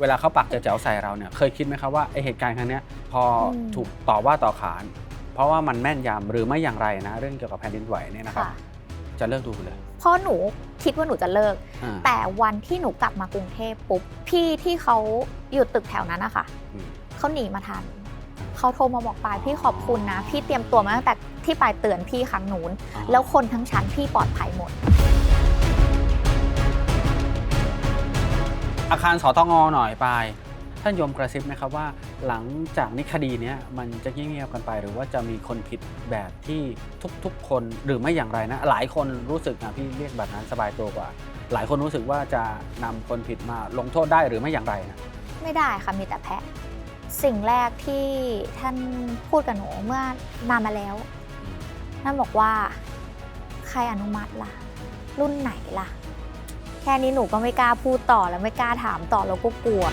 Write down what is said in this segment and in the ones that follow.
เวลาเขาปักจะแจ๋วใส่เราเนี่ยเคยคิดไหมครับว่าไอเหตุการณ์ครั้งเนี้ยพออม ถูกต่อว่าต่อขาน เพราะว่ามันแม่นยำหรือไม่อย่างไรนะ เรื่องเกี่ยวกับแผ่นดินไหวเนี่ยนะครับ ค่ะจะเลิกดูเลยเพราะหนูคิดว่าหนูจะเลิก อ่า แต่วันที่หนูกลับมากรุงเทพปุ๊บพี่ที่เขาอยู่ตึกแถวนั้นนะคะอืม เขาหนีมาทันเขาโทรมาบอกปายพี่ขอบคุณนะ พี่เตรียมตัวมาตั้งแต่ที่ปายเตือนพี่ครั้งนู้นอ๋อแล้วคนทั้งชั้นพี่ปลอดภัยหมด อาคารสตงหน่อยไป ท่านยมกระซิบไหมครับว่าหลังจากนี้คดีเนี้ยมันจะเงียบๆกันไป หรือว่าจะมีคนผิดแบบที่ทุกๆ คนหรือไม่อย่างไรนะ หลายคนรู้สึกนะพี่เรียกแบบนั้นสบายตัวกว่า หลายคนรู้สึกว่าจะนำคนผิดมาลงโทษได้หรือไม่อย่างไรนะ ไม่ได้ค่ะมีแต่แพะ สิ่งแรกที่ท่านพูดกับหนูเมื่อนานมาแล้วท่านบอกว่า ใครอนุมัติล่ะ รุ่นไหนล่ะ แค่นี้หนูก็ไม่กล้าพูดต่อแล้วไม่กล้าถามต่อแล้วก็กลัว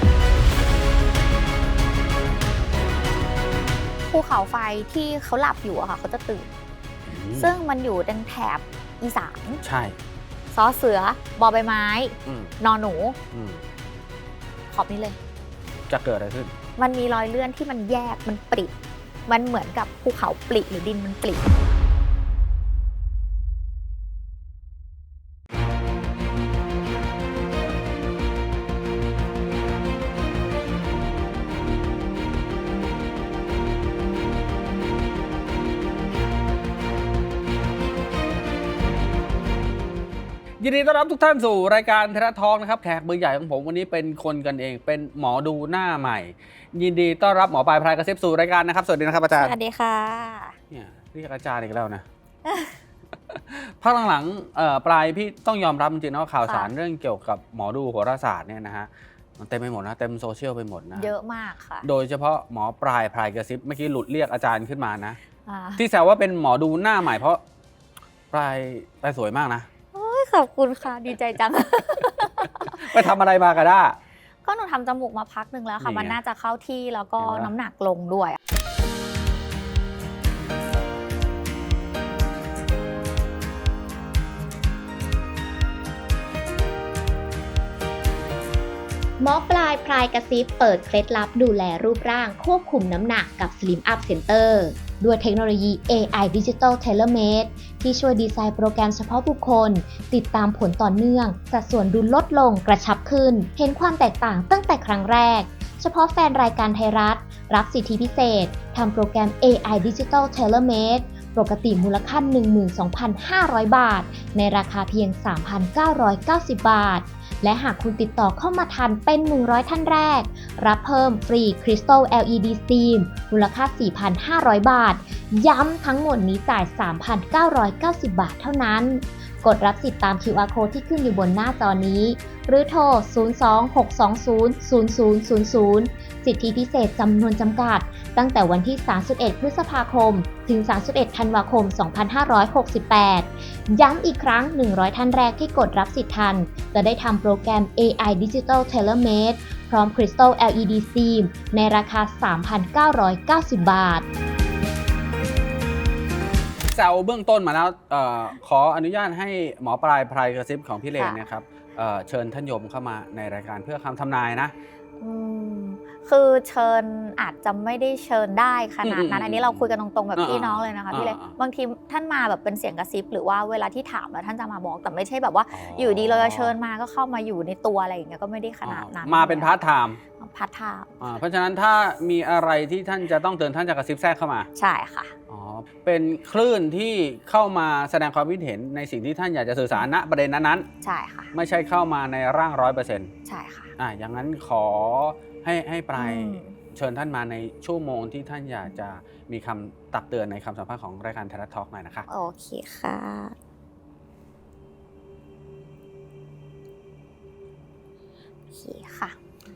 ภูเขาไฟที่เขาหลับอยู่อะค่ะเขาจะตื่น ซึ่งมันอยู่ในแถบอีสานใช่ซอเสือบอใบไม้อืมนอนหนูอืมขอบนี้เลย จะเกิดอะไรขึ้น มันมีรอยเลื่อนที่มันแยกมันปริมันเหมือนกับภูเขาปริหรือดินมันปริ ยินดีต้อนรับทุกท่านสู่รายการเทระทองนะครับแขกมือใหญ่ของผมวันนี้เป็นคนกันเอง เป็นหมอดูหน้าใหม่ ยินดีต้อนรับหมอปลายพรายกระซิบสู่รายการนะครับ สวัสดีนะครับอาสจารย์วัสดีค่ะเนี่ยเรียกอาจารย์อีกแล้วนะพักหลังๆเอ่อปลายพี่ต้องยอมรับจริงๆนะว่าข่าวสารค่ะเรื่องเกี่ยวกับหมอดูโหราศาสตร์เนี่ยนะฮะมันเต็มไปหมดนะเต็มโซเชียลไปหมดนะเยอะมากค่ะ โดยเฉพาะหมอปลายพรายกระซิบเมื่อกี้หลุดเรียกอาจารย์ขึ้นมานะอ่าที่แซวว่าเป็นหมอดูหน้าใหม่เพราะปลายปลายสวยมากนะโอ้ ยขอบคุณค่ะดีใจจัง ไปทำอะไรมากันด้า ก็หนูทำจมูกมาพักหนึ่งแล้วค่ะ นี่ไงมันน่าจะเข้าที่แล้วก็เห็นไหมน้ำหนักลงด้วย หมอปลายพรายกระซิบเปิดเคล็ดลับดูแลรูปร่างควบคุมน้ำหนักกับ Slim Up Center ด้วยเทคโนโลยี AI Digital Tailor Made ที่ช่วยดีไซน์โปรแกรมเฉพาะบุคคล ติดตามผลต่อเนื่อง สัดส่วนดูลดลงกระชับขึ้น เห็นความแตกต่างตั้งแต่ครั้งแรก เฉพาะแฟนรายการไทยรัฐ รับสิทธิพิเศษทำโปรแกรม AI Digital Tailor Made ปกติมูลค่า 12,500 บาท ในราคาเพียง 3,990 บาท และหากคุณติดต่อเข้ามาทันเป็น 100 ท่านแรก รับเพิ่มฟรีคริสตัล LED Steam มูลค่า 4,500 บาท ย้ำทั้งหมดนี้จ่าย 3,990 บาทเท่านั้น กดรับสิทธิ์ตาม QR code ที่ขึ้นอยู่บนหน้าจอนี้ หรือโทร 026200000 สิทธิพิเศษจำนวนจำกัด ตั้งแต่วันที่ 31 พฤษภาคม ถึง 31 ธันวาคม 2568 ย้ำอีกครั้ง 100 ท่านแรกที่กดรับสิทธิ์ทัน จะได้ทำโปรแกรม AI Digital Tailor Made พร้อม Crystal LED Steam ในราคา 3,990 บาท แซวเบื้องต้นมาแล้วเอ่อขออนุญาตให้หมอปลายพรายกระซิบของพี่เลนค่ะ เนะครับเอ่อเชิญท่านยมเข้ามาในรายการเพื่อคำทำนายนะ อืม คือเชิญอาจจะไม่ได้เชิญได้ขนาดอืมอืมนั้นอันนี้เราคุยกันตรงๆแบบอ่าพี่น้องเลยนะคะพี่เล็กอ่าอ่าบางทีท่านมาแบบเป็นเสียงกระซิบหรือว่าเวลาที่ถามแล้วท่านจะมาบอกแต่ไม่ใช่แบบว่า อยู่ดีเราจะเชิญมาก็เข้ามาอยู่ในตัวอะไรอย่างเงี้ยก็ไม่ได้ขนาดนั้นมาเป็นพาร์ทไทม์พาร์ทไทม์อ่าเพราะฉะนั้นถ้ามีอะไรที่ท่านจะต้องเตือนท่านจะกระซิบแทรกเข้ามา ใช่ค่ะอ๋อเป็นคลื่นที่เข้ามาแสดงความคิดเห็นในสิ่งที่ท่านอยากจะสื่อสารณประเด็นนั้นใช่ค่ะๆไม่ใช่เข้ามาในร่างร้อยเปอร์เซ็นต์ใช่ค่ะอ่าอย่างนั้นขอ ให้ให้ปลายอืมเชิญท่านมาในชั่วโมงที่ท่านอยากจะมีคำตักเตือนในคำสัมภาษณ์ของรายการไทยรัฐทอล์กหน่อยนะคะ โอเคค่ะ โอเคค่ะ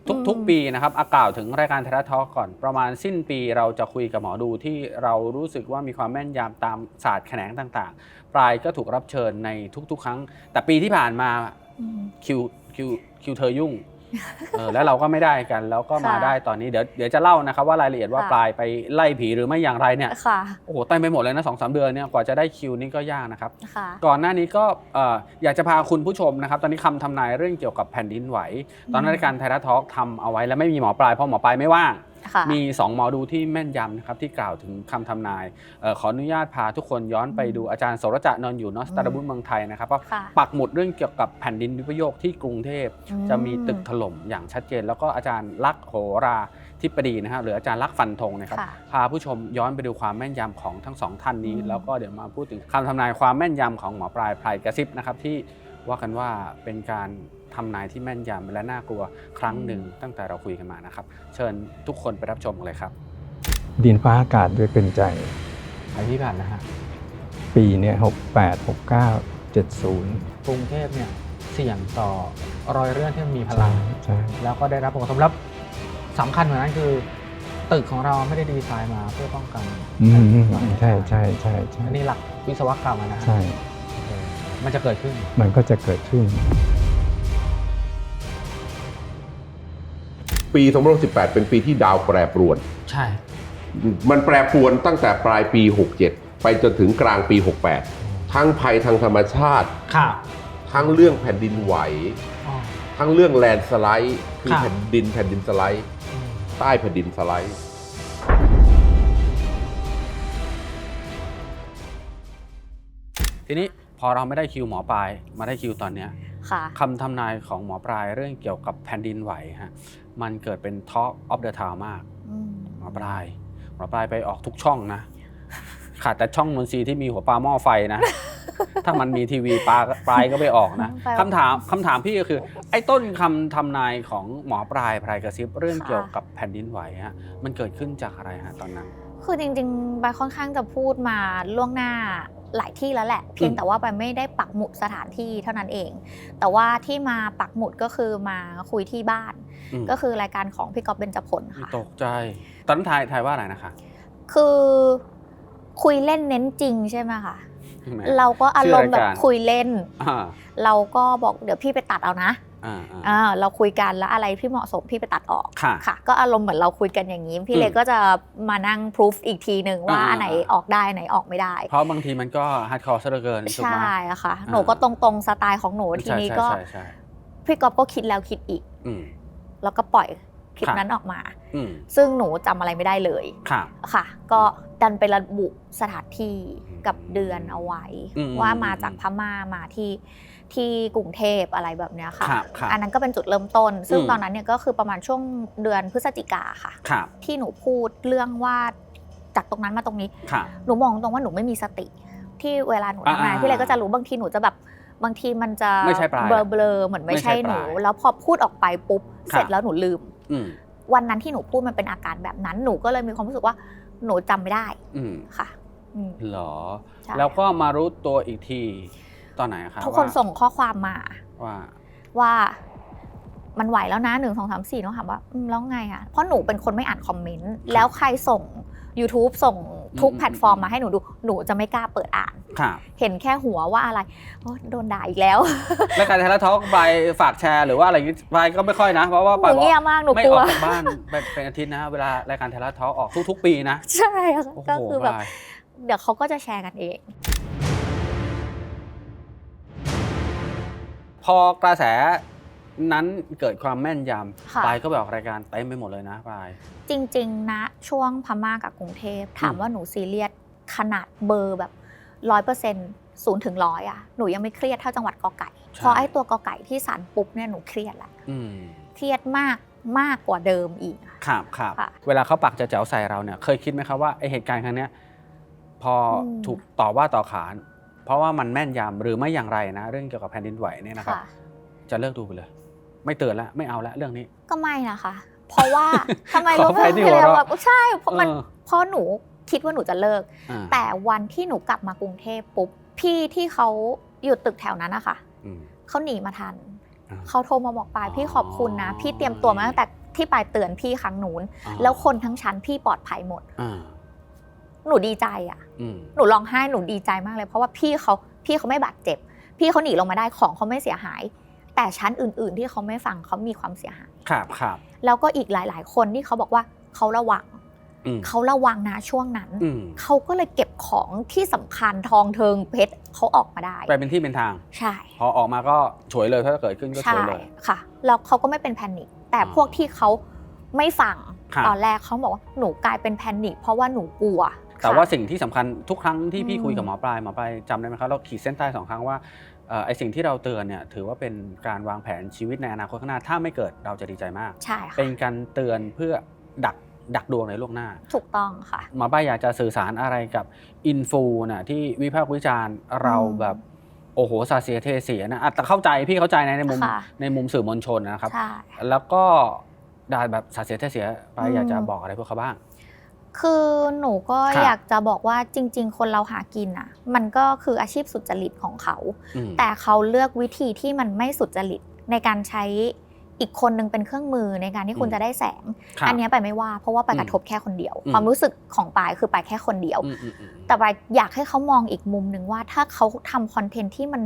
ทุกอืมทุกปีนะครับอากล่าวถึงรายการไทยรัฐทอล์กก่อนประมาณสิ้นปีเราจะคุยกับหมอดูที่เรารู้สึกว่ามีความแม่นยำตามศาสตร์แขนงต่างๆ ปลายก็ถูกรับเชิญในทุกๆ ครั้ง แต่ปีที่ผ่านมาอืมคิวคิวคิวเธอยุ่ง เออแล้วเราก็ไม่ได้กันแล้วก็มาค่ะ ได้ตอนนี้เดี๋ยวเดี๋ยวจะเล่านะครับว่ารายละเอียดว่าค่ะปลายไปไล่ผีหรือไม่อย่างไรเนี่ยค่ะ โอ้โหเต็มไปหมดเลยนะสองสามเดือนเนี่ยกว่าจะได้คิวนี่ก็ยากนะครับ ค่ะ ก่อนหน้านี้ก็เอ่ออยากจะพาคุณผู้ชมนะครับ ตอนนี้คำทำนายเรื่องเกี่ยวกับแผ่นดินไหว ตอนนั้นรายการไทยรัฐทอล์กทำเอาไว้แล้วไม่มีหมอปลายเพราะหมอปลายไม่ว่าง ค่ะ มี 2 หมอดูที่แม่นยำนะครับที่กล่าวถึงคำทำนายเออขออนุญาตพาทุกคนย้อนไปดูอาจารย์โสรจะนอนอยู่นอสตาร์บุญเมืองไทยนะครับว่าค่ะปักหมุดเรื่องเกี่ยวกับแผ่นดินวิปโยคที่กรุงเทพ อืมจะมีตึกถล่มอย่างชัดเจน แล้วก็อาจารย์ลักษณ์โหราธิปดีนะฮะหรืออาจารย์ลักษณ์ฟันธงนะครับ ค่ะ พาผู้ชมย้อนไปดูความแม่นยำของทั้งสองท่านนี้ อืม แล้วก็เดี๋ยวมาพูดถึงคำทำนายความแม่นยำของหมอปลายพลายกระซิบนะครับที่ ว่ากันว่าเป็นการทำนายที่แม่นยำและน่ากลัวครั้งหนึ่งตั้งแต่เราคุยกันมานะครับ เชิญทุกคนไปรับชมกันเลยครับ ดินฟ้าอากาศด้วยเป็นใจ ไปที่ผ่านนะฮะปีเนี่ยหกแปดหกเก้าเจ็ดศูนย์กรุงเทพเนี่ยเสี่ยงต่อรอยเลื่อนที่มีพลัใช่งใช่แล้วก็ได้รับผลกระทบแล้วสำคัญกว่านั้นคือ ตึกของเราไม่ได้ดีไซน์มาเพื่อป้องกันอืมใช่ใช่ใช่ใช่อันนี้หลักวิศวกรรมอะนะฮะ ใช่เออ มันจะเกิดขึ้น มันก็จะเกิดขึ้น ปี2018 เป็นปีที่ดาวแปรปรวน ใช่ มันแปรปรวนตั้งแต่ปลายปี 67 ไปจนถึงกลางปี 68 ทั้งภัยทางธรรมชาติ ค่ะ ทั้งเรื่องแผ่นดินไหวอ๋อทั้งเรื่องแลนด์สไลด์คือครับแผ่นดินแผ่นดินสไลด์อืมใต้แผ่นดินสไลด์ ทีนี้ พอเราไม่ได้คิวหมอปลายมาได้คิวตอนเนี้ยค่ะ คำทำนายของหมอปลายเรื่องเกี่ยวกับแผ่นดินไหวฮะมันเกิดเป็น Talk of the Town มาก อืมหมอปลาย หมอปลายไปออกทุกช่องนะ ขาดแต่ช่องนนทรีย์ที่มีหัวปลาหม้อไฟนะ ถ้ามันมีทีวีปลาปลายก็ไปออกนะไปคำถามคำถามพี่ก็คือ ไอ้ต้นคำทำนายของหมอปลายพลายกระซิบเรื่องเกี่ยวกับแผ่นดินไหวฮะมันเกิดขึ้นจากอะไรฮะตอนนั้น คือจริงๆบายค่อนข้างจะพูดมาล่วงหน้า หลายที่แล้วแหละ เพียงแต่ว่าบายไม่ได้ปักหมุดสถานที่เท่านั้นเอง แต่ว่าที่มาปักหมุดก็คือมาคุยที่บ้านอืมก็คือรายการของพี่ก๊อฟเบญจพลค่ะตกใจตอนนั้นทายทายว่าอะไรนะคะ คือคุยเล่นเน้นจริงใช่ไหมคะใช่ไหมเราก็อารมณ์แบบชื่อรายการคุยเล่นอ่าเราก็บอกเดี๋ยวพี่ไปตัดเอานะ อ่าอ่าอ่าเราคุยกันแล้วอะไรที่เหมาะสมพี่ไปตัดออกค่ะค่ะก็อารมณ์เหมือนเราคุยกันอย่างนี้ พี่อืมเล็กก็จะมานั่งพิสูจอีกทีหนึ่งว่าอ่าอันไหนออกได้อันไหนออกไม่ได้ เพราะบางทีมันก็ฮาร์ดคอร์ซะเหลือเกินถูกไหมใช่อะค่ะอ่าหนูก็ตรงๆสไตล์ของหนูทีใช่นี้ใช่ก็ใช่ใช่พี่ก๊อฟก็คิดแล้วคิดอีกอืมแล้วก็ปล่อยคลิปครับนั้นออกมาอืมซึ่งหนูจำอะไรไม่ได้เลยค่ะค่ะ ก็ดันไประบุสถานที่อืมกับเดือนเอาไว้อืมว่ามาจากพม่ามาที่ ที่กรุงเทพอะไรแบบเนี้ยค่ะ ครับครับ อันนั้นก็เป็นจุดเริ่มต้น ซึ่งอืม ตอนนั้นเนี่ยก็คือประมาณช่วงเดือนพฤศจิกาค่ะค่ะที่หนูพูดเรื่องว่าจากตรงนั้นมาตรงนี้ค่ะหนูมองตรงว่าหนูไม่มีสติ ที่เวลาหนูทำงานอ่าพี่เลยก็จะรู้บางทีหนูจะแบบบางทีมันจะไม่ใช่ปลายเบลอเบลอๆเหมือนไม่ไม่ใช่ใช่หนู ปลายแล้วพอพูดออกไปปุ๊บครับ เสร็จแล้วหนูลืม อืมวันนั้นที่หนูพูดมันเป็นอาการแบบนั้นหนูก็เลยมีความรู้สึกว่าหนูจำไม่ได้อืมค่ะอืม เหรอ ใช่แล้วก็มารู้ตัวอีกที ตอนไหนคะทุกคนว่าส่งข้อความมา ว่าว่ามันไหวแล้วนะหนึ่งสองสามสี่น้องถามว่าอืมแล้วไงอะเพราะหนูเป็นคนไม่อ่านคอมเมนต์แล้วใครส่ง YouTube ส่งทุกแพลตฟอร์มมาให้หนูดูหนูจะไม่กล้าเปิดอ่านค่ะเห็นแค่หัวว่าอะไรโอ๊ยโดนด่าอีกแล้ว แล้วการไทยรัฐทอล์กไปฝากแชร์หรือว่าอะไรอย่างงี้ไปก็ไม่ค่อยนะ เพราะว่าหไปนูบอกเงียบมากหนูไม่กลัอวอกจากบ้านเป็นเป็นอาทิตย์นะ เวลารายการไทยรัฐทอล์กออกทุกๆ ปีนะ ใช่ค่ะโอ้โหก็คือแบบบายเดี๋ยวเขาก็จะแชร์กันเอง พอกระแสนั้นเกิดความแม่นยค่ะำปายก็ไปออกรายการเต็มไปหมดเลยนะปาย จริงๆนะช่วงพม่ากับกรุงเทพ ถามอืมว่าหนูซีเรียสขนาดเบอร์แบบร้อยเปอร์เซ็นต์ศูนย์ถึงร้อยอะหนูยังไม่เครียดเท่าจังหวัดกอไก่พอไอ้ตัวกอไก่ที่สันปุ๊บเนี่ยหนูเครียดละอืมเครียดมากมากกว่าเดิมอีกอะ ครับครับค่ะเวลาเขาปักจะแจ๋วใส่เราเนี่ย เคยคิดไหมครับว่าไอเหตุการณ์ครั้งเนี้ยพออม ถูกต่อว่าต่อขาน เพราะว่ามันแม่นยำหรือไม่อย่างไรนะ เรื่องเกี่ยวกับแผ่นดินไหวเนี่ยนะครับ ค่ะ จะเลิกดูไปเลย ไม่เตือนแล้วไม่เอาละเรื่องนี้ ก็ไม่นะคะ เพราะว่า ทำไมขอรู้อภัยที่หัวเร็วเราะ แบบใช่เพราะมันเออเพราะหนูคิดว่าหนูจะเลิก อ่าแต่วันที่หนูกลับมากรุงเทพปุ๊บพี่ที่เขาอยู่ตึกแถวนั้นนะคะอืม เขาหนีมาทันอ่าเขาโทรมาบอกปายอ๋อพี่ขอบคุณนะพี่เตรียมตัวมาตั้งแต่ที่ปายเตือนพี่ครั้งนู้นอ๋อแล้วคนทั้งชั้นพี่ปลอดภัยหมด อ่า หนูดีใจอะ อืมหนูร้องไห้หนูดีใจมากเลย เพราะว่าพี่เขาพี่เขาไม่บาดเจ็บ พี่เขาหนีลงมาได้ของเขาไม่เสียหาย แต่ชั้นอื่น ๆ ที่เขาไม่ฟังเขามีความเสียหาย ครับครับแล้วก็อีกหลาย ๆ คนที่เขาบอกว่าเขาระวังอืมเขาระวังนะช่วงนั้น อืมเขาก็เลยเก็บของที่สำคัญทองเทิงเพชรเขาออกมาได้ ไปเป็นที่เป็นทาง ใช่พอออกมาก็ฉวยเลยถ้าเกิดขึ้นก็ฉใช่วยเลย ค่ะแล้วเขาก็ไม่เป็นแพนิคแต่อ๋อพวกที่เขาไม่ฟังครับ ตอนแรกเขาบอกว่าหนูกลายเป็นแพนิคเพราะว่าหนูกลัว แต่ค่ะว่าสิ่งที่สำคัญทุกครั้งที่พี่อืมคุยกับหมอปลายหมอปลายจำได้ไหมครับเราขีดเส้นใต้สองครั้งว่าเอ่อไอสิ่งที่เราเตือนเนี่ยถือว่าเป็นการวางแผนชีวิตในอนาคตข้างหน้าถ้าไม่เกิดเราจะดีใจมาก ใช่ค่ะเป็นการเตือนเพื่อดักดักดวงในล่วงหน้า ถูกต้องค่ะหมอป้าอยากจะสื่อสารอะไรกับอินฟูน่ะที่วิพากษ์วิจารณ์เราอืมแบบโอ้โหสาเสียเทเสียนะอะแต่เข้าใจพี่เข้าใจในในมุมค่ะในมุมสื่อมวลชนนะครับใช่แล้วก็ด่าแบบสาเสียเทเสียไปอืมอยากจะบอกอะไรพวกเขาบ้าง คือหนูก็ครับอยากจะบอกว่าจริง ๆ คนเราหากินอะ มันก็คืออาชีพสุจริตของเขา อืม แต่เขาเลือกวิธีที่มันไม่สุจริตในการใช้อีกคนนึงเป็นเครื่องมือในการที่คุณอืม จะได้แสง ครับ อันเนี้ยไปไม่ว่าเพราะว่าไปอืมกระทบแค่คนเดียว อืม ความรู้สึกของปายคือปายแค่คนเดียว อืมอืมอืม แต่ปายอยากให้เขามองอีกมุมหนึ่งว่าถ้าเขาทำคอนเทนต์ที่มัน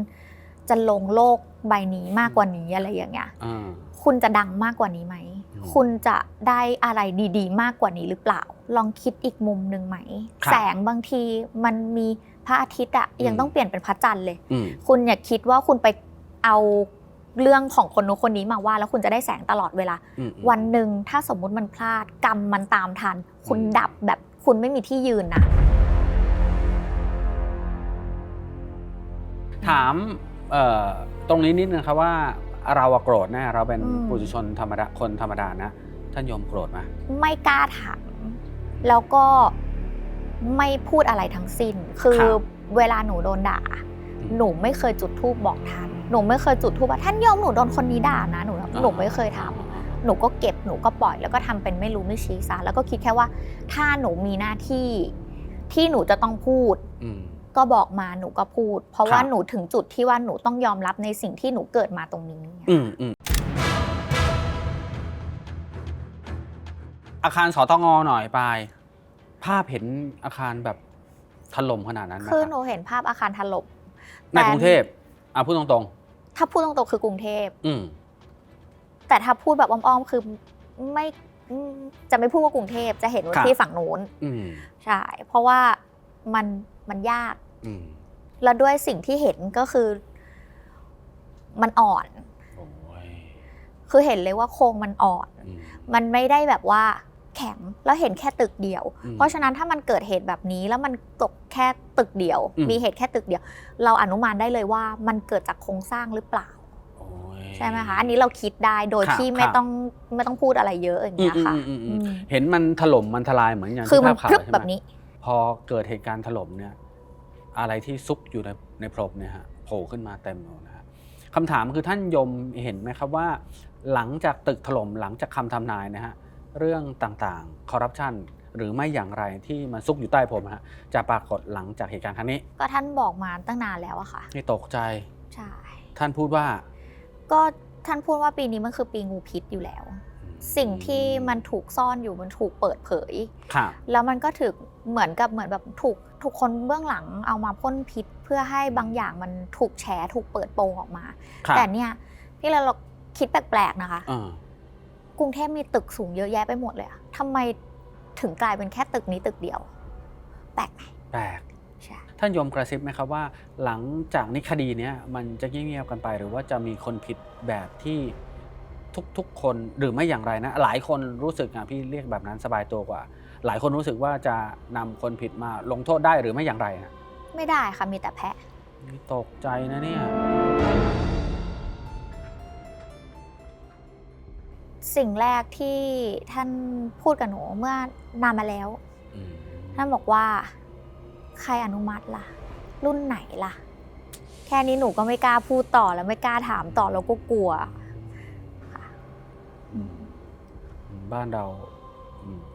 จะลงโลกใบนี้มากกว่านี้อะไรอย่างเงี้ยอ่าคุณจะดังมากกว่านี้ไหมอืมคุณจะได้อะไรดีๆ มากกว่านี้หรือเปล่า ลองคิดอีกมุมหนึ่งไหมครับแสงบางทีมันมีพระอาทิตย์อะอืมยังต้องเปลี่ยนเป็นพระจันทร์เลยอืมคุณอย่าคิดว่าคุณไปเอาเรื่องของคนนู้นคนนี้มาว่า แล้วคุณจะได้แสงตลอดเวลาอืมวันหนึ่งถ้าสมมุติมันพลาดกรรมมันตามทัน คุณอืมดับแบบคุณไม่มีที่ยืนนะถามเอ่อ ตรงนี้นิดนึงครับว่าเราอะโกรธแน่เราเป็นอืม ปุถุชนธรรมดาคนธรรมดานะ ท่านโยมโกรธไหมไม่กล้าถามแล้วก็ไม่พูดอะไรทั้งสิ้น คือเวลาหนูโดนด่า หนูไม่เคยจุดธูปบอกท่านหนูไม่เคยจุดธูปว่าท่านยอมหนูโดนคนนี้ด่านะหนูหนูไม่เคยทำหนูก็เก็บหนูก็ปล่อยแล้วก็ทำเป็นไม่รู้ไม่ชี้ซะแล้วก็คิดแค่ว่า ถ้าหนูมีหน้าที่ที่หนูจะต้องพูด อืม ก็บอกมาหนูก็พูด เพราะว่าครับหนูถึงจุดที่ว่าหนูต้องยอมรับในสิ่งที่หนูเกิดมาตรงนี้อืมอืมอาคารสตงหน่อยปลายภาพเห็นอาคารแบบถล่มขนาดนั้นไหมคือรับหนูเห็นภาพอาคารถล่มในกรุงเทพอะพูดตรงถ้าพูดตรงๆคือกรุงเทพๆอืมแต่ถ้าพูดแบบอ้อมๆคือไม่อืมจะไม่พูดว่ากรุงเทพจะเห็นว่าครับที่ฝั่งนู้นอืมใช่เพราะว่ามันมันยากอืม แล้วด้วยสิ่งที่เห็นก็คือ มันอ่อนโอ้ยคือเห็นเลยว่าโครงมันอ่อนอืมมันไม่ได้แบบว่าแข็งแล้วเห็นแค่ตึกเดียวอืมเพราะฉะนั้นถ้ามันเกิดเหตุแบบนี้แล้วมันตกแค่ตึกเดียวอืมมีเหตุแค่ตึกเดียว เราอนุมานได้เลยว่ามันเกิดจากโครงสร้างหรือเปล่าโอ้ยใช่ไหมคะอันนี้เราคิดได้โดยครับที่คไม่รับต้องไม่ต้องพูดอะไรเยอะอย่างอืเงี้มยอืมค่ะอืมอืมอืมเห็นมันถล่มมันทลายเหมือนอย่างคือที่มันภาพข่าวพรึบใช่ไหแบมบนี้พอเกิดเหตุการณ์ถล่มเนี่ย อะไรที่ซุกอยู่ในในพรมเนี่ยฮะโผล่ขึ้นมาเต็มเลยนะฮะคำถามคือท่านยมเห็นไหมครับว่า หลังจากตึกถล่มหลังจากคำทำนายนะฮะเรื่องต่างๆคอร์รัปชันหรือไม่อย่างไรที่มันซุกอยู่ใต้พรมนะฮะจะปรากฏหลังจากเหตุการณ์ครั้งนี้ ก็ท่านบอกมาตั้งนานแล้วอะค่ะนี่ตกใจใช่ท่านพูดว่า ก็ท่านพูดว่าปีนี้มันคือปีงูพิษอยู่แล้ว สิ่งที่มันถูกซ่อนอยู่มันถูกเปิดเผย ค่ะ แล้วมันก็ถึกเหมือนกับเหมือนแบบถูก ถูกคนเบื้องหลังเอามาพ่นพิษเพื่อให้บางอย่างมันถูกแฉถูกเปิดโปงออกมาค่ะแต่เนี่ยพี่เราคิดแปลกๆนะคะ อ่ากรุงเทพมีตึกสูงเยอะแยะไปหมดเลยอะทำไมถึงกลายเป็นแค่ตึกนี้ตึกเดียว แปลกไหมแปลกใช่ ท่านยมกระซิบไหมครับว่า หลังจากนี้คดีเนี้ยมันจะเงียบๆกันไป หรือว่าจะมีคนผิดแบบที่ทุกๆคนหรือไม่อย่างไรนะ หลายคนรู้สึกอะพี่เรียกแบบนั้นสบายตัวกว่า หลายคนรู้สึกว่าจะนำคนผิดมาลงโทษได้หรือไม่อย่างไรนะไม่ได้ค่ะมีแต่แพะ นี่ตกใจนะเนี่ย สิ่งแรกที่ท่านพูดกับหนูเมื่อนานมาแล้วอืมท่านบอกว่า ใครอนุมัติล่ะ รุ่นไหนล่ะ แค่นี้หนูก็ไม่กล้าพูดต่อแล้วไม่กล้าถามต่อแล้วก็กลัวค่ะอืมบ้านเราอืม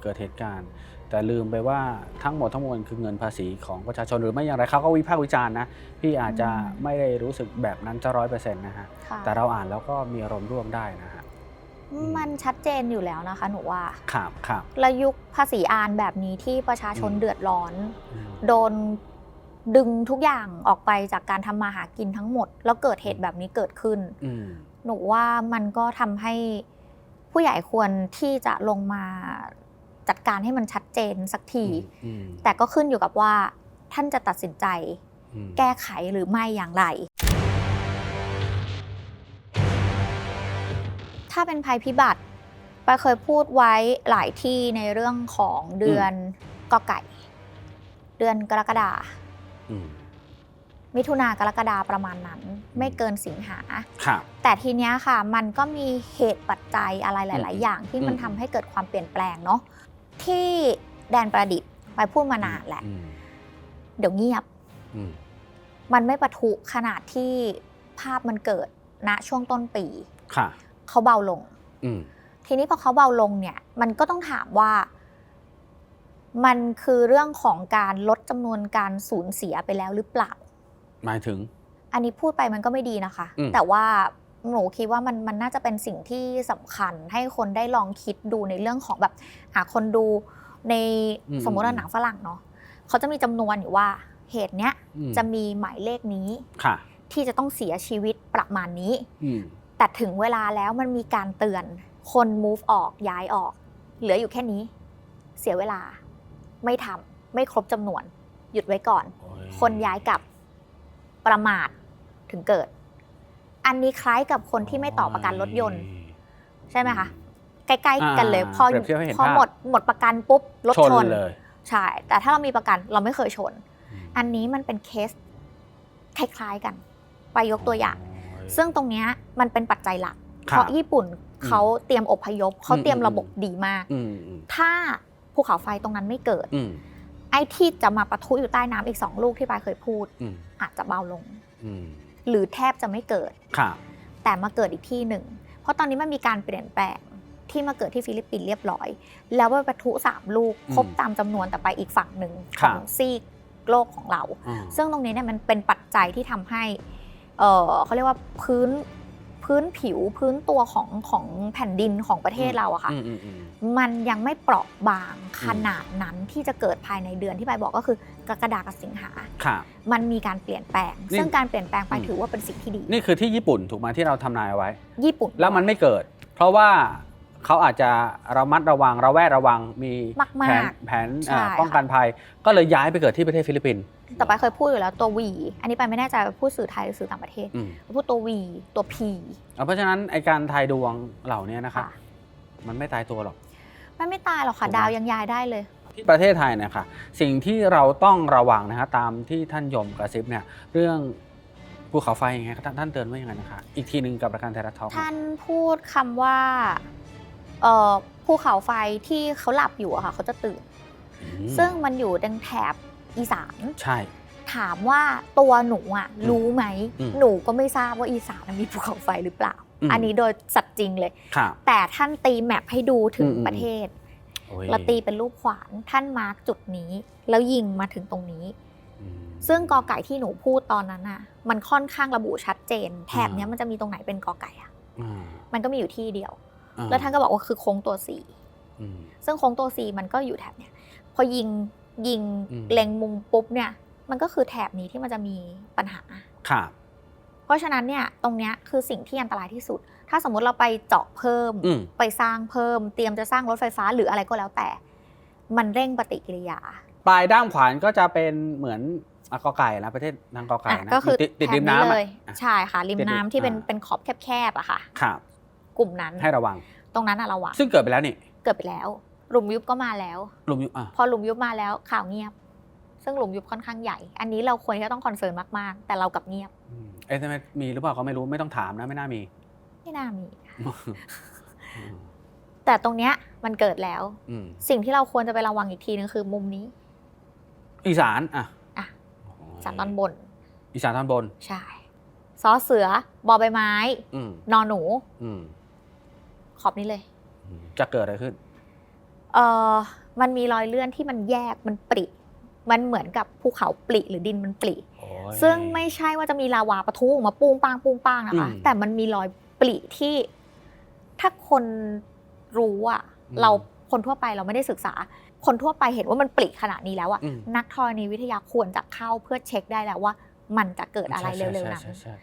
เกิดเหตุการณ์ แต่ลืมไปว่าทั้งหมดทั้งมวลคือเงินภาษีของประชาชนหรือไม่อย่างไรเขาก็วิพากษ์วิจารณ์นะพี่อาจจะไม่ได้รู้สึกแบบนั้นจะร้อยเปอร์เซ็นต์นะฮะค่ะ แต่เราอ่านแล้วก็มีอารมณ์ร่วมได้นะฮะมมันชัดเจนอยู่แล้วนะคะ หนูว่าครับครับ แล้วยุคภาษีอานแบบนี้ที่ประชาชนอืม เดือดร้อน อืม โดนดึงทุกอย่างออกไปจากการทำมาหากินทั้งหมด แล้วเกิดเหตุแบบนี้เกิดขึ้น อืม หนูว่ามันก็ทำให้ผู้ใหญ่ควรที่จะลงมา จัดการให้มันชัดเจนสักทีอืมแต่ก็ขึ้นอยู่กับว่าท่านจะตัดสินใจอืมแก้ไขหรือไม่อย่างไร ถ้าเป็นภัยพิบัติปาเคยพูดไว้หลายที่ในเรื่องของเดือนกอไก่ เดือนกรกฎาอืมมิถุนากรกฎาประมาณนั้น ไม่เกินสิงหาครับแต่ทีเนี้ยค่ะ มันก็มีเหตุปัจจัยอะไรหลาย ๆ อย่างที่มันอืมทำให้เกิดความเปลี่ยนแปลงเนาะ ที่แดนประดิษฐ์ไปพูดมานานแหละ อืมเดี๋ยวเงียบ อืมมันไม่ปะทุขนาดที่ภาพมันเกิดณช่วงต้นปี ค่ะ เขาเบาลง อืมทีนี้พอเขาเบาลงเนี่ย มันก็ต้องถามว่า มันคือเรื่องของการลดจำนวนการสูญเสียไปแล้วหรือเปล่า หมายถึง อันนี้พูดไปมันก็ไม่ดีนะคะ อืมแต่ว่า หนูคิดว่ามันมันน่าจะเป็นสิ่งที่สำคัญให้คนได้ลองคิดดูในเรื่องของแบบหาคนดูในสมมติว่าหนังฝรั่งเนาะเขาจะมีจำนวนอยู่ว่าเหตุเนี้ยอืมจะมีหมายเลขนี้ค่ะที่จะต้องเสียชีวิตประมาณนี้อืมแต่ถึงเวลาแล้วมันมีการเตือนคน move ออกย้ายออก เหลืออยู่แค่นี้ เสียเวลา ไม่ทำไม่ครบจำนวน หยุดไว้ก่อนโอ้ยคนย้ายกลับประมาทถึงเกิด อันนี้คล้ายกับคนที่ไม่ต่อประกันรถยนต์ ใช่ไหมคะใกล้ๆกันเลยอ่าพอเปรียบเทียบให้เห็นพอภาพหมดหมดประกันปุ๊บรถชนชนเลยใช่แต่ถ้าเรามีประกันเราไม่เคยชนอืมอันนี้มันเป็นเคสคล้ายๆกันไปยกตัวอย่างโยซึ่งตรงเนี้ยมันเป็นปัจจัยหลักครับเพราะญี่ปุ่นเขาเตรียมอพยพเขาเตรียมอืมระบบดีมากอืมอืมถ้าภูเขาไฟตรงนั้นไม่เกิดอืมไอ้ที่จะมาปะทุอยู่ใต้น้ำอีกสองลูกที่ปายเคยพูดอืมอาจจะเบาลงอืม หรือแทบจะไม่เกิด ค่ะ แต่มาเกิดอีกที่หนึ่ง เพราะตอนนี้มันมีการเปลี่ยนแปลงที่มาเกิดที่ฟิลิปปินส์เรียบร้อย แล้วว่าปะทุสามลูกอืมครบตามจำนวนแต่ไปอีกฝั่งหนึ่งคขรัอบงซีกโลกของเรา อืม ซึ่งตรงนี้เนี่ยมันเป็นปัจจัยที่ทำให้ เออเขาเรียกว่าพื้น พื้นผิวพื้นตัวของของแผ่นดินของประเทศเราอะค่ะอืมอืมอืมมันยังไม่เปราะบางขนาดนั้นที่จะเกิดภายในเดือนที่ใบบอกก็คือกรกฎากับสิงหาค่ะมันมีการเปลี่ยนแปลงนี่ซึ่งการเปลี่ยนแปลงไปอืมถือว่าเป็นสิ่งที่ดี นี่คือที่ญี่ปุ่นถูกไหมที่เราทำนายเอาไว้ ญี่ปุ่น แล้วมันไม่เกิด เพราะว่าเขาอาจจะระมัดระวังระแวดระวังมีมากๆแผนแผนใช่อ่าป้องกันภัย ก็เลยย้ายไปเกิดที่ประเทศฟิลิปปินส์ แต่ไปเคยพูดอยู่แล้วตัว V อันนี้ไปไม่แน่ใจว่าพูดสื่อไทยหรือสื่อต่างประเทศ อืมพูดตัว V ตัว P เพราะฉะนั้นไอการทายดวงเหล่านี้นะครับ ค่ะมันไม่ตายตัวหรอกมันไม่ตายหรอกค่ะ ถูกไหม ดาวยังย้ายได้เลย ที่ประเทศไทยเนะคะสิ่งที่เราต้องระวังนะฮะตามที่ท่านยมกระซิบเนี่ยเรื่องภูเขาไฟยังไงครับท่านท่านเตือนว่ายังไงนะคะอีกทีหนึ่งกับประกันไทยรัฐทอล์กท่านพูดคำว่าเอ่อภูเขาไฟที่เขาหลับอยู่อะค่ะเขาจะตื่นอืมซึ่งมันอยู่ดังแถบ อีสานใช่ ถามว่าตัวหนูอะอืมรู้ไหม อืมหนูก็ไม่ทราบว่าอีสานมีภูเขาไฟหรือเปล่า อืม อันนี้โดยสัตว์จริงเลย ครับ แต่ท่านตีแมปให้ดูถึงอืมอืม ประเทศโอ้ยเราตีเป็นรูปขวานท่านมาร์กจุดนี้ แล้วยิงมาถึงตรงนี้ อืม ซึ่งกอไก่ที่หนูพูดตอนนั้นน่ะ มันค่อนข้างระบุชัดเจน แถบเนี้ยอ่ามัมันจะมีตรงไหนเป็นกอไก่อะอ่ามันก็มีอยู่ที่เดียว อ่แล้วท่านก็บอกว่าคือโค้งตัวสีอืมซึ่งโค้งตัวสีมันก็อยู่แถบเนี้ยพอยิง ยิงอืมเล็งมุมปุ๊บเนี่ย มันก็คือแถบนี้ที่มันจะมีปัญหาครับเพราะฉะนั้นเนี่ยตรงเนี้ยคือสิ่งที่อันตรายที่สุด ถ้าสมมุติเราไปเจาะเพิ่มอืมไปสร้างเพิ่ม เตรียมจะสร้างรถไฟฟ้าหรืออะไรก็แล้วแต่ มันเร่งปฏิกิริยา ปลายด้ามขวานก็จะเป็นเหมือนอะกอไก่นะประเทศทางกอไก่อะนะก็คือติดติดแถบริมน้ำเลอะยอะใช่ค่ะริมติดริมน้ำที่เป็นอ่าเป็นขอบแคบๆอะค่ะครับกลุ่มนั้นให้ระวัง ตรงนั้นอะระวัง ซึ่งเกิดไปแล้วนี่เกิดไปแล้ว หลุมยุบก็มาแล้ว หลุมอยู่อะพอหลุมยุบมาแล้วข่าวเงียบ ซึ่งหลุมยุบค่อนข้างใหญ่ อันนี้เราควรที่จะต้องคอนเซิร์นมากๆ แต่เรากลับเงียบเอสเอ็มเอสมีหรือเปล่าก็ไม่รู้ไม่ต้องถามนะไม่น่ามี ไม่น่ามีอืมแต่ตรงเนี้ยมันเกิดแล้ว อืมสิ่งที่เราควรจะไประวังอีกทีนึงคือมุมนี้อีสานอะอะโยสานตอนบน อีสานตอนบน ใช่ซอเสือบอใบไม้ อืมนอนหนู อืมขอบนี้เลยอืมจะเกิดอะไรขึ้น เออมันมีรอยเลื่อนที่มันแยกมันปริ มันเหมือนกับภูเขาปริหรือดินมันปริ โอ้ย ซึ่งไม่ใช่ว่าจะมีลาวาปะทุออกมาปุ้งปางปุ้งปางนะคะ อืมแต่มันมีรอยปริที่ ถ้าคนรู้อะอืมเราคนทั่วไปเราไม่ได้ศึกษา คนทั่วไปเห็นว่ามันปริขนาดนี้แล้วอะอืม นักธรณีวิทยาควรจะเข้าเพื่อเช็คได้แล้วว่า มันจะเกิดอะไรใช่เร็วใช่ๆนั้น ใช่ใช่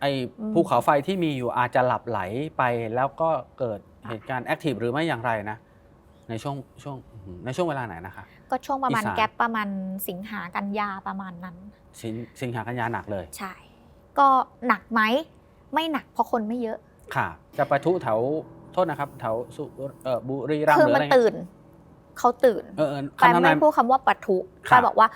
ไอ้ภูเขาไฟที่มีอยู่อาจจะหลับไหลไปแล้วก็เกิดเหตุการณ์แอคทีฟหรือไม่อย่างไรนะ ในช่วงช่วงอื้อหือในช่วงเวลาไหนนะคะ ก็ช่วงประมาณอีสาน แก๊ปประมาณสิงหากันยาประมาณนั้น สิงสิงหากันยาหนักเลยใช่ ก็หนักไหม ไม่หนักเพราะคนไม่เยอะ ค่ะ จะประทุแถวโทษนะครับแถวสุเอ่อบุรีรัมย์คือหรือมันอะไรเงี้ยตื่น เขาตื่นเออเออไปคำทำไม่นายพูดคำว่าปะทุครัไปบ บอกว่า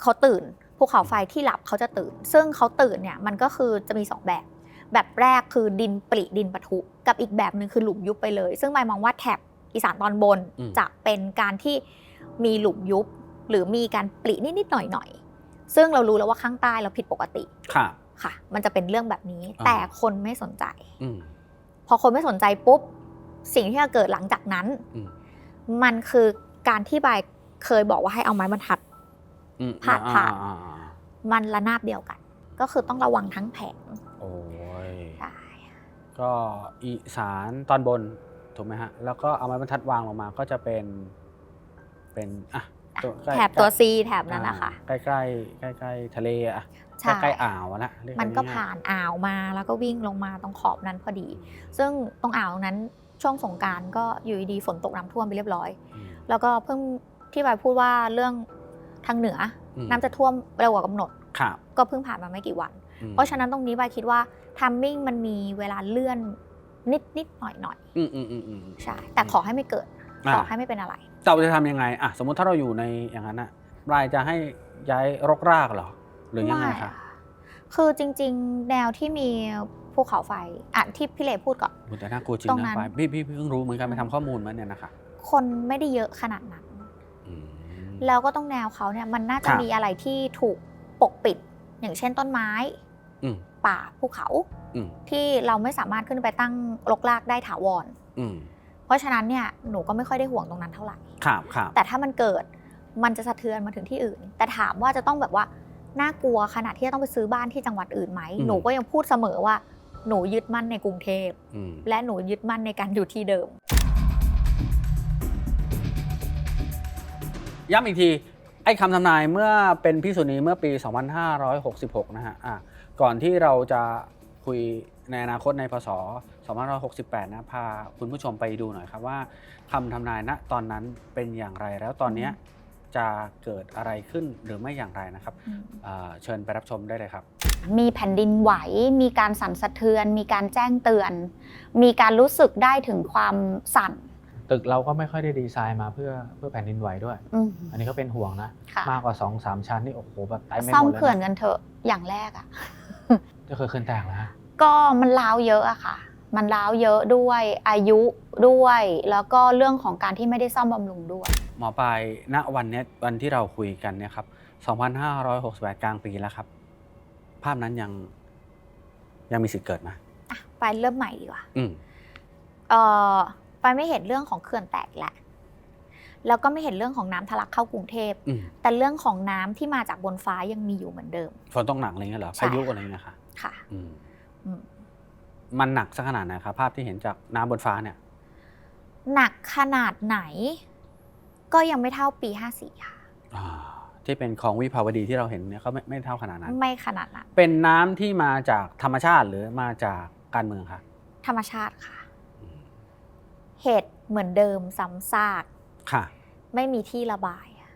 เขาตื่นภูเขาไฟที่หลับเขาจะตื่น ซึ่งเขาตื่นเนี่ยมันก็คือจะมีสองแบบ แบบแรกคือดินปริดินปะทุ กับอีกแบบหนึ่งคือหลุมยุบไปเลย ซึ่งหมายมองว่าแถบ อีสานตอนบนจะเป็นการที่มีหลุมยุบ หรือมีการปรินิดๆหน่อยๆซึ่งเรารู้แล้วว่าข้างใต้เราผิดปกติค่ะค่ะ มันจะเป็นเรื่องแบบนี้อ่าแต่คนไม่สนใจอืมพอคนไม่สนใจปุ๊บ สิ่งที่จะเกิดหลังจากนั้นอืมมันคือการที่บายเคยบอกว่าให้เอาไม้บรรทัดอืมพาดผ่านอ่อ่อ่ามันระนาบเดียวกัน ก็คือต้องระวังทั้งแผงโอ้ยใช่ก็อีสานตอนบน ถูกไหมฮะ แล้วก็เอาไม้บรรทัดวางลงมาก็จะเป็น เป็นอะตัวใกล้แถบตัวซีแถบนั้นนะคะอ่าใกล้ใกล้ๆใกล้ๆทะเลอะใช่ใกล้ๆอ่าวอะนะเรียมันก็ง่ยๆผ่านอ่าวมาแล้วก็วิ่งลงมาตรงขอบนั้นพอดี ซึ่งตรงอ่าวนั้นช่วงสงกรารก็อยู่ดีๆฝนตกน้ำท่วมไปเรียบร้อยอืมแล้วก็เพิ่งที่บายพูดว่าเรื่องทางเหนืออมน้ำจะท่วมเร็วกว่ากำหนดครับก็เพิ่งผ่านมาไม่กี่วันอืมเพราะฉะนั้นตรงนี้บายคิดว่าทัมมิ่งมันมีเวลาเลื่อน นิดนิดๆหน่อยหน่อยอืมอืมอืมอืมๆใช่ แต่ขอให้ไม่เกิดอ่าขอให้ไม่เป็นอะไรเราจะทำยังไงอะสมมุติถ้าเราอยู่ในอย่างนั้นอะรายจะให้ย้ายรกรากเหรอ หรือยังไงม่คะคือจริง ๆ แนวที่มีภูเขาไฟอะที่พี่เลพูดก่อนโอ้แต่น่ากลัวจริงตรงนะนั้นไปพี่พี่พี่เพิ่งรู้เหมือนกันไปทำข้อมูลมาเนี่ยนะคะคนไม่ได้เยอะขนาดนั้นอืมแล้วก็ต้องแนวเขาเนี่ยมันน่าจะครับมีอะไรที่ถูกปกปิด อย่างเช่นต้นไม้อืมป่าภูเขาอืม ที่เราไม่สามารถขึ้นไปตั้งรกรากได้ถาวรอืมเพราะฉะนั้นเนี่ยหนูก็ไม่ค่อยได้ห่วงตรงนั้นเท่าไหร่ครับครับแต่ถ้ามันเกิดมันจะสะเทือนมาถึงที่อื่น แต่ถามว่าจะต้องแบบว่าน่ากลัวขนาดที่จะต้องไปซื้อบ้านที่จังหวัดอื่นไหมหนูก็ยังพูดเสมอว่าหนูยึดมั่นในกรุงเทพอืมและหนูยึดมั่นในการอยู่ที่เดิม ย้ำอีกทีไอ้คำทำนายเมื่อเป็นพิสูจนีเมื่อปี 2566 นะฮะอะก่อนที่เราจะ คุยในอนาคตในพศ 2568 นะพาคุณผู้ชมไปดูหน่อยครับว่าคำทำนายณตอนนั้นเป็นอย่างไรแล้วตอนเนี้ยจะเกิดอะไรขึ้นหรือไม่อย่างไรนะครับอ่าเชิญไปรับชมได้เลยครับ มีแผ่นดินไหว มีการสั่นสะเทือน มีการแจ้งเตือน มีการรู้สึกได้ถึงความสั่น ตึกเราก็ไม่ค่อยได้ดีไซน์มาเพื่อเพื่อแผ่นดินไหวด้วยอืมอันนี้ก็เป็นห่วงนะค่ะมากกว่า2 3ชั้นนี่โอ้โหแบบเต็มไปหมดเลยซ่อมเขื่อนนะกันเถอะอย่างแรกอะ่ะจะเคยขึ้นแตกแล้วฮะก็มันล้าวเยอะอะค่ะ มันล้าวเยอะด้วยอายุด้วย แล้วก็เรื่องของการที่ไม่ได้ซ่อมบำรุงด้วย หมอปลายณวันเนี้ยวันที่เราคุยกันเนี่ยครับ2568 กลางปีแล้วครับ ภาพนั้นยังยังมีสิทธิ์เกิดไหมอะไปเริ่มใหม่ดีกว่า อืม เออไปไม่เห็นเรื่องของเขื่อนแตกแหละ แล้วก็ไม่เห็นเรื่องของน้ำทะลักเข้ากรุงเทพ อืมแต่เรื่องของน้ำที่มาจากบนฟ้ายังมีอยู่เหมือนเดิม ฝนตกหนักอะไรเงี้ยเหรอใช่ พายุอะไรเงี้ยค่ะ ค่ะอืมอืม มันหนักสักขนาดไหนครับ ภาพที่เห็นจากน้ำบนฟ้าเนี่ย หนักขนาดไหน ก็ยังไม่เท่าปี 54 ค่ะ อ่า ที่เป็นของวิภาวดีที่เราเห็นเนี่ยก็ไม่ไม่เท่าขนาดนั้น ไม่ขนาดนั้นเป็นน้ำที่มาจากธรรมชาติหรือมาจากการเมืองคะธรรมชาติค่ะอืมเหตุเหมือนเดิมซ้ำซากค่ะ ไม่มีที่ระบายอะ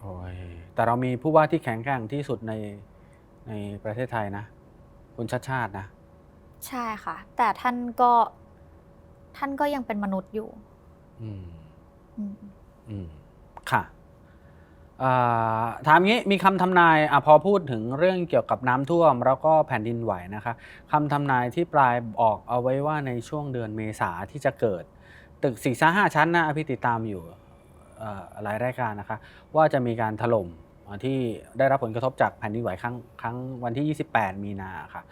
โอ้ยแต่เรามีผู้ว่าที่แข็งแกร่งที่สุดในในประเทศไทยนะ คุณชาติชาตินะ ใช่ค่ะ แต่ท่านก็ท่านก็ยังเป็นมนุษย์อยู่ อืม อืม อืม ค่ะอ่าถามงี้มีคำทำนายอะพอพูดถึงเรื่องเกี่ยวกับน้ำท่วม แล้วก็แผ่นดินไหวนะคะคำทำนายที่ปลายออกเอาไว้ว่าในช่วงเดือนเมษาที่จะเกิด ตึกสี่ห้าชั้นนะพี่ติดตามอยู่เอ่อหลายรายการนะคะ ว่าจะมีการถล่มอ่า ที่ได้รับผลกระทบจากแผ่นดินไหวครั้งครั้งวันที่ 28 มีนาค่ะ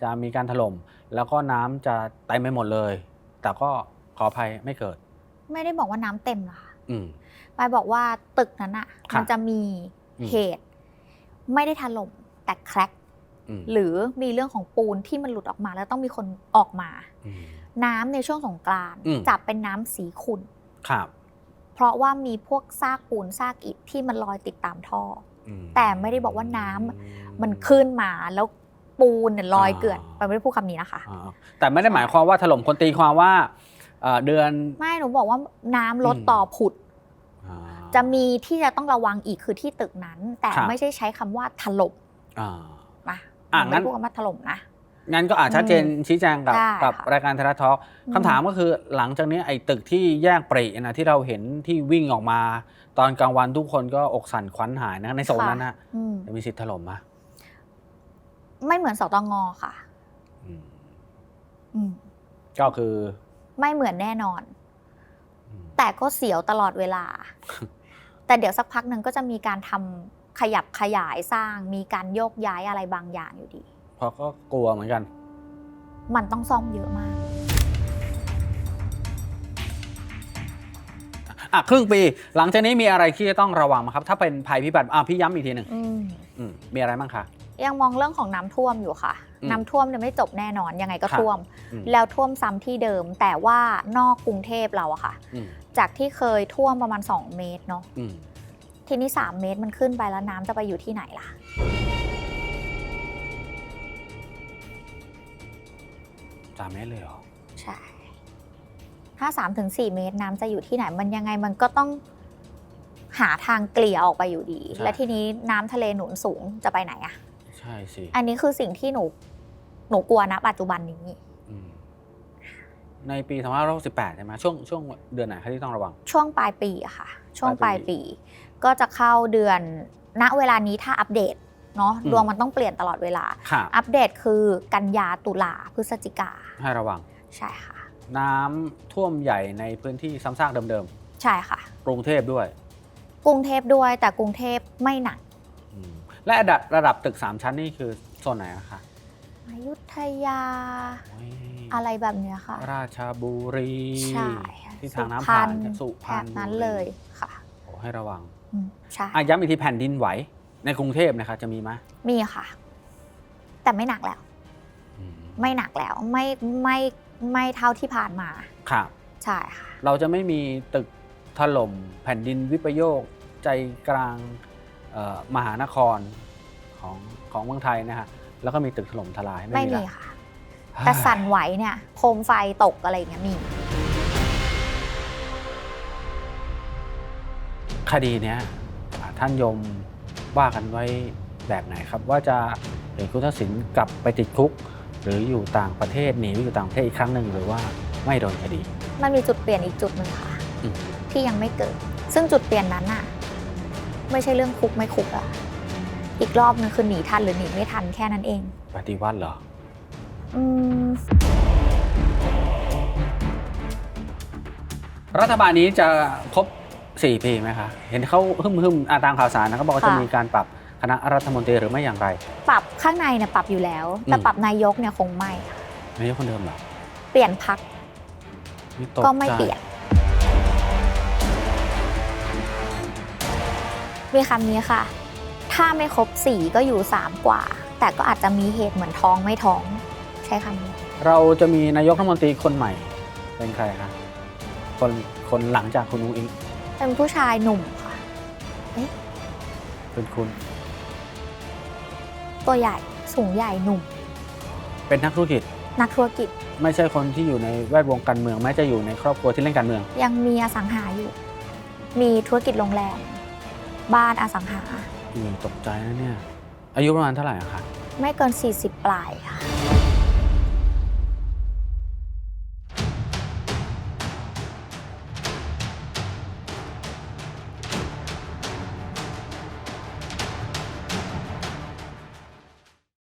จะมีการถล่มแล้วก็น้ำจะเต็มไปหมดเลย แต่ก็ขออภัยไม่เกิด ไม่ได้บอกว่าน้ำเต็มหรอกค่ะอืม ปายบอกว่าตึกนั้นอะค่ะมันจะมีอืม เหตุ ไม่ได้ถล่มแต่แครกอืมหรือมีเรื่องของปูนที่มันหลุดออกมาแล้วต้องมีคนออกมาอืมน้ำในช่วงสงกรานต์อืม จะเป็นน้ำสีขุ่น ครับ เพราะว่ามีพวกซากปูนซากอิฐที่มันลอยติดตามท่ออืแต่ไม่ได้บอกว่าน้ำมันขึ้นมาแล้วปูนเนี่ยลอยอ่าเกลื่อนไปไม่ได้พูดคำนี้นะคะอ่าแต่ไม่ได้หมายความว่าถล่มคนตีความว่าเอ่อเดือนไม่หนูบอกว่าน้ำลดอืมต่อผุดอ่าจะมีที่จะต้องระวังอีกคือที่ตึกนั้น แต่ครับไม่ใช่ใช้คำว่าถล่มอ่านะอะไม่งั้ได้นพูดคำว่าถล่มนะ งั้นก็อาจชัดเจนชี้แจงกับได้กับค่ะ รายการไทยรัฐทอล์กอืมคำถามก็คือหลังจากนี้ไอ้ตึกที่แยกปรีนะที่เราเห็นที่วิ่งออกมา ตอนกลางวันทุกคนก็อกสั่นขวัญหายนะในโซนนั้นนะอืมจะมีสิทธิ์ถล่มไหมไม่เหมือนสตงค่ะ อืมอืมก็คือไม่เหมือนแน่นอน อืม แต่ก็เสียวตลอดเวลา แต่เดี๋ยวสักพักหนึ่งก็จะมีการทำขยับขยายสร้าง มีการโยกย้ายอะไรบางอย่างอยู่ดี เพราะก็กลัวเหมือนกัน มันต้องซ่อมเยอะมาก อะครึ่งปี หลังจากนี้มีอะไรที่จะต้องระวังไหมครับ ถ้าเป็นภัยพิบัติอะพี่ย้ำอีกทีหนึ่งอืมอืมมีอะไรบ้างคะ ยังมองเรื่องของน้ำท่วมอยู่ค่ะ อืมน้ำท่วมเนี่ยไม่จบแน่นอนยังไงก็ครับท่วม อืม แล้วท่วมซ้ำที่เดิม แต่ว่านอกกรุงเทพเราอะค่ะ อืมจากที่เคยท่วมประมาณ 2 เมตรเนาะ อืมทีนี้ 3 เมตรมันขึ้นไปแล้วน้ำจะไปอยู่ที่ไหนล่ะ สามเมตรเลยเหรอ ใช่ ถ้า3ถึง4เมตรน้ำจะอยู่ที่ไหน มันยังไงมันก็ต้องหาทางเกลี่ยออกไปอยู่ดี ใช่ และทีนี้น้ำทะเลหนุนสูงจะไปไหนอะใช่สิอันนี้คือสิ่งที่หนูหนูกลัวนะปัจจุบันนี้ อืมในปี2568ใช่ไหมช่วงช่วงเดือนไหนคะที่ต้องระวัง ช่วงปลายปีอะค่ะ ช่วงปปลาลายยปีปี ก็จะเข้าเดือนณเวลานี้ถ้าอัปเดต เนาะอืมดวงมันต้องเปลี่ยนตลอดเวลา ค่ะอัปเดตคือกันยาตุลาพฤศจิกาให้ระวัง ใช่ค่ะ น้ำท่วมใหญ่ในพื้นที่ซ้ำซากเดิมใช่ค่ะ ๆ กรุงเทพด้วยกรุงเทพด้วยแต่กรุงเทพไม่หนักอืมและระดับระดับตึก 3 ชั้นนี่คือโซนไหนอะคะอยุธยาโอ้ยอะไรแบบเนี้ยค่ะ ราชบุรี ใช่ค่ะที่ทางน้ำผ่านจากสุสุพพรรรรณณนั้นเลยค่ะโอ้ให้ระวัง อืมใช่ อะย้ำอีกทีแผ่นดินไหว ในกรุงเทพนะคะจะมีไหมมีค่ะ แต่ไม่หนักแล้ว อืมไม่หนักแล้วไม่ไม่ไม่เท่าที่ผ่านมา ครับ ใช่ค่ะ เราจะไม่มีตึกถล่มแผ่นดินวิปโยค ใจกลางเอ่อมหานครของของเมืองไทยนะฮะแล้วก็มีตึกถล่มทลายไม่มีละค่ะ แต่สั่นไหวเนี่ยโคมไฟตกอะไรอย่างเงี้ยมี คดีเนี้ยอ่าท่านยม ว่ากันไว้แบบไหนครับ ว่าจะเห็นคุณทักษิณกลับไปติดคุก หรืออยู่ต่างประเทศหนีไปอยู่ต่างประเทศอีกครั้งหนึ่งหรือว่าไม่โดนคดี มันมีจุดเปลี่ยนอีกจุดหนึ่งค่ะ อืม ที่ยังไม่เกิด ซึ่งจุดเปลี่ยนนั้นน่ะไม่ใช่เรื่องคุกไม่คุกอะอีกรอบนึงคือหนีทันหรือหนีไม่ทันแค่นั้นเอง ปฏิวัติเหรอ อืม รัฐบาลนี้จะครบ 4ปีไหมคะ เห็นเขาฮึ่มฮึมๆอ่าตามข่าวสารนะเขาบอกว่าจะมีการปรับคณะรัฐมนตรีหรือไม่อย่างไร ปรับข้างในเนี่ยปรับอยู่แล้ว แต่อืม ปรับนายกเนี่ยคงไม่ค่ะนายกคนเดิมเหรอเปลี่ยนพักนี่ตใจก็ไม่เปลี่ยน มีคำนี้ค่ะ ถ้าไม่ครบสี่ก็อยู่สามกว่า แต่ก็อาจจะมีเหตุเหมือนท้องไม่ท้อง ใช้คำนี้ เราจะมีนายกรัฐมนตรีคนใหม่เป็นใครคะคนคนหลังจากคุณอุ้งอิง เป็นผู้ชายหนุ่มค่ะ เป็นคุณ ตัวใหญ่สูงใหญ่หนุ่ม เป็นนักธุรกิจ นักธุรกิจไม่ใช่คนที่อยู่ในแวดวงการเมืองแม้จะอยู่ในครอบครัวที่เล่นการเมือง ยังมีอสังหาอยู่ มีธุรกิจโรงแรม บ้านอสังหา อืมตกใจนะเนี่ย อายุประมาณเท่าไหร่อะคะ ไม่เกิน 40 ปลายค่ะ